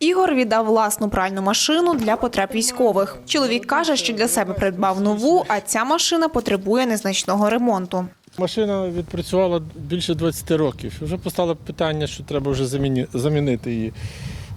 Ігор віддав власну пральну машину для потреб військових. Чоловік каже, що для себе придбав нову, а ця машина потребує незначного ремонту. Машина відпрацювала більше 20 років. Вже постало питання, що треба вже замінити її.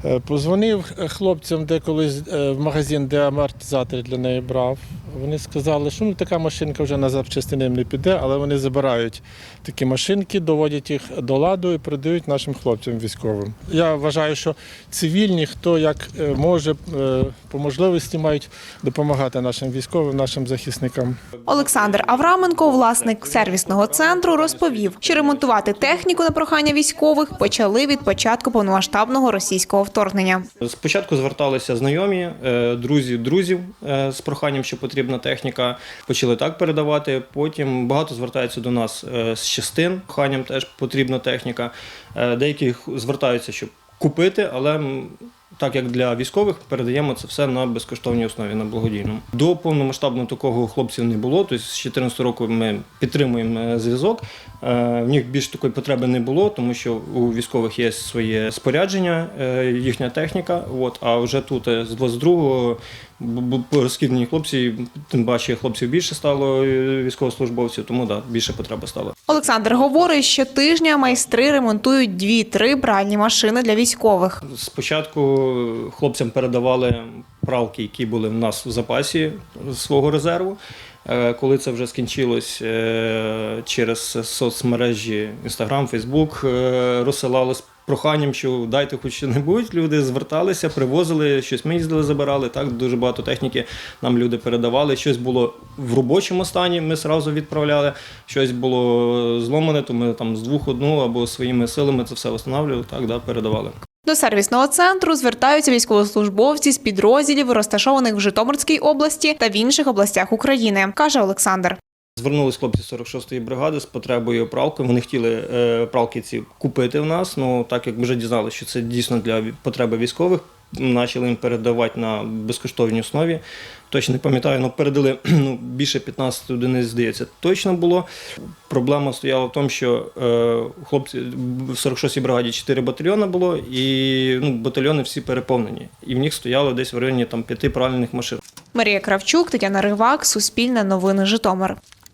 Е, Позвонив хлопцям, де колись е, в магазин, де амортизатори для неї брав. Вони сказали, що ну, така машинка вже на запчастини не піде, але вони забирають такі машинки, доводять їх до ладу і продають нашим хлопцям військовим. Я вважаю, що цивільні, хто як е, може, е, по можливості мають допомагати нашим військовим, нашим захисникам. Олександр Авраменко, власник сервісного центру, розповів, що ремонтувати техніку на прохання військових почали від початку повномасштабного російського вторгнення. Спочатку зверталися знайомі, е, друзі друзів з проханням, що потрібна техніка. Почали так передавати. Потім багато звертаються до нас е, з частин. Проханням теж потрібна техніка. Е, Деякі звертаються, щоб купити, але так як для військових передаємо це все на безкоштовній основі, на благодійному. До повномасштабного такого хлопців не було. Тобто з 2014 року ми підтримуємо е, зв'язок. Е, В них більш такої потреби не було, тому що у військових є своє спорядження, е, їхня техніка. От, а вже тут е, з 22-го бу- бу- розкидані хлопці, тим паче хлопців більше стало військовослужбовців, тому да, більше потреба стала. Олександр говорить, що тижня майстри ремонтують дві-три пральні машини для військових. Спочатку хлопцям передавали пралки, які були в нас в запасі свого резерву. Е, Коли це вже скінчилось е, через соцмережі Instagram, е, розсилали з проханням, що дайте хоч що-небудь. Люди зверталися, привозили, щось ми їздили, забирали. Так, дуже багато техніки нам люди передавали. Щось було в робочому стані, ми одразу відправляли. Щось було зломане, то ми там з двох одну або своїми силами це все встановлювали, так, да, передавали. До сервісного центру звертаються військовослужбовці з підрозділів, розташованих в Житомирській області та в інших областях України, каже Олександр. Звернулись хлопці 46-ї бригади з потребою пралки. Вони хотіли е, пралки ці купити в нас. Ну так як вже дізналися, що це дійсно для потреби військових. Почали їм передавати на безкоштовній основі. Точно не пам'ятаю, але передали ну, більше 15 одиниць, здається, точно було. Проблема стояла в тому, що е, хлопці в 46-й бригаді 4 батальйони було, і ну, батальйони всі переповнені. І в них стояло десь в районі там, 5 правильних машин. Марія Кравчук, Тетяна Ривак, Суспільне новини Житомир.